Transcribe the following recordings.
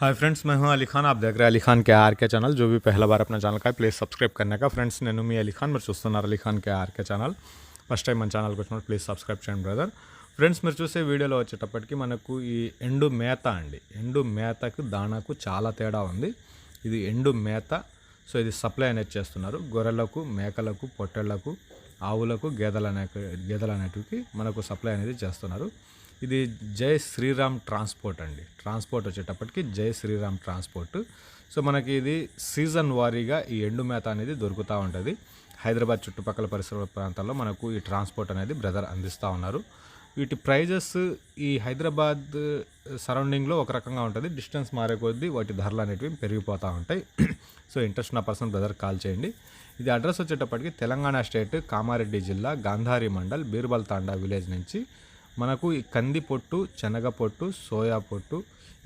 Hi friends मैं हूं अली खान आप देख रहे हैं अली खान के आर के ఛానల్ जो भी पहला बार अपना ఛానల్ का है ప్లీజ్ సబ్స్క్రైబ్ करने का ఫ్రెండ్స్ నేను మీ అలీ ఖాన్ మీరు చూస్తున్నారు Ali Khan K RK channel first time మన ఛానల్కి వచ్చినప్పుడు ప్లీజ్ సబ్స్క్రైబ్ చేయండి బ్రదర్ ఫ్రెండ్స్ మీరు చూసే వీడియోలో వచ్చేటప్పటికి మనకు ఈ ఎండు మేత అండి ఎండు మేతకు దానాకు చాలా తేడా ఉంది ఇది ఎండు మేత సో ఇది సప్లై అనేది చేస్తున్నారు గొర్రెలకు మేకలకు పొట్టేళ్లకు ఆవులకు గేదెల అనే గేదెలు అనేటివి మనకు సప్లై అనేది చేస్తున్నారు ఇది జై శ్రీరామ్ ట్రాన్స్పోర్ట్ అండి. ట్రాన్స్పోర్ట్ వచ్చేటప్పటికి జై శ్రీరామ్ ట్రాన్స్పోర్ట్. సో మనకి ఇది సీజన్ వారీగా ఈ ఎండు మేత అనేది దొరుకుతూ ఉంటుంది. హైదరాబాద్ చుట్టుపక్కల పరిసర ప్రాంతాల్లో మనకు ఈ ట్రాన్స్పోర్ట్ అనేది బ్రదర్ అందిస్తూ ఉన్నారు. వీటి ప్రైజెస్ ఈ హైదరాబాద్ సరౌండింగ్లో ఒక రకంగా ఉంటుంది. డిస్టెన్స్ మారే కొద్దీ వాటి ధరలు అనేటివి పెరిగిపోతూ ఉంటాయి. సో ఇంట్రెస్ట్ ఉన్న పర్సన్ బ్రదర్ కాల్ చేయండి. ఇది అడ్రస్ వచ్చేటప్పటికి తెలంగాణ స్టేట్ కామారెడ్డి జిల్లా గాంధారి మండల్ బీర్బల్ తాండా విలేజ్ నుంచి మనకు ఈ కంది పొట్టు శనగ పొట్టు సోయా పొట్టు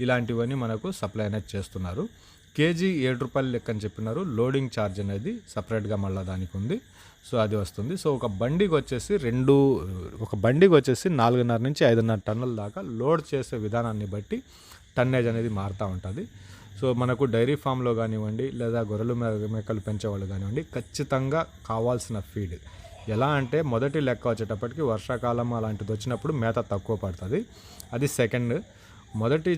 ఇలాంటివన్నీ మనకు సప్లై అనేది చేస్తున్నారు. కేజీ ఏడు రూపాయలు లెక్క అని చెప్పినారు. లోడింగ్ ఛార్జ్ అనేది సపరేట్గా మళ్ళీ దానికి ఉంది. సో అది వస్తుంది. సో ఒక బండికి వచ్చేసి రెండు ఒక బండికి వచ్చేసి నాలుగున్నర నుంచి ఐదున్నర టన్నుల దాకా లోడ్ చేసే విధానాన్ని బట్టి టన్నేజ్ అనేది మారుతూ ఉంటుంది. సో మనకు డైరీ ఫామ్లో కానివ్వండి లేదా గొర్రెలు మేకలు పెంచేవాళ్ళు కానివ్వండి ఖచ్చితంగా కావాల్సిన ఫీడ్ ఎలా అంటే మొదటి లెక్క వచ్చేటప్పటికి వర్షాకాలం అలాంటిది వచ్చినప్పుడు మేత తక్కువ పడుతుంది. అది సెకండ్. మొదటి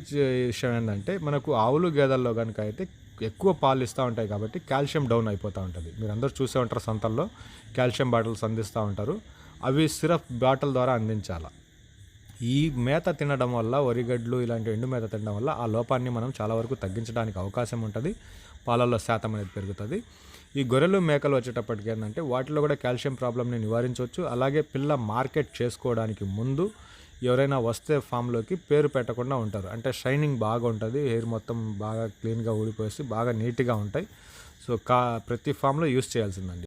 విషయం ఏంటంటే మనకు ఆవులు గేదెల్లో కనుక అయితే ఎక్కువ పాలు ఇస్తూ ఉంటాయి కాబట్టి కాల్షియం డౌన్ అయిపోతూ ఉంటుంది. మీరు అందరూ చూసే ఉంటారు సంతల్లో కాల్షియం బాటిల్స్ అందిస్తూ ఉంటారు. అవి సిరప్ బాటిల్ ద్వారా అందించాలి. ఈ మేత తినడం వల్ల వరిగడ్లు ఇలాంటి ఎండు మేత తినడం వల్ల ఆ లోపాన్ని మనం చాలా వరకు తగ్గించడానికి అవకాశం ఉంటుంది. పాలల్లో శాతం అనేది పెరుగుతుంది. ఈ గొర్రెలు మేకలు వచ్చేటప్పటికి ఏంటంటే వాటిలో కూడా కాల్షియం ప్రాబ్లమ్ని నివారించవచ్చు. అలాగే పిల్ల మార్కెట్ చేసుకోవడానికి ముందు ఎవరైనా వస్తే ఫామ్లోకి పేరు పెట్టకుండా ఉంటారు. అంటే షైనింగ్ బాగా ఉంటుంది హెయిర్ మొత్తం బాగా క్లీన్గా ఊడిపోసి బాగా నీట్గా ఉంటాయి. సో కా ప్రతి ఫామ్లో యూస్ చేయాల్సిందండి.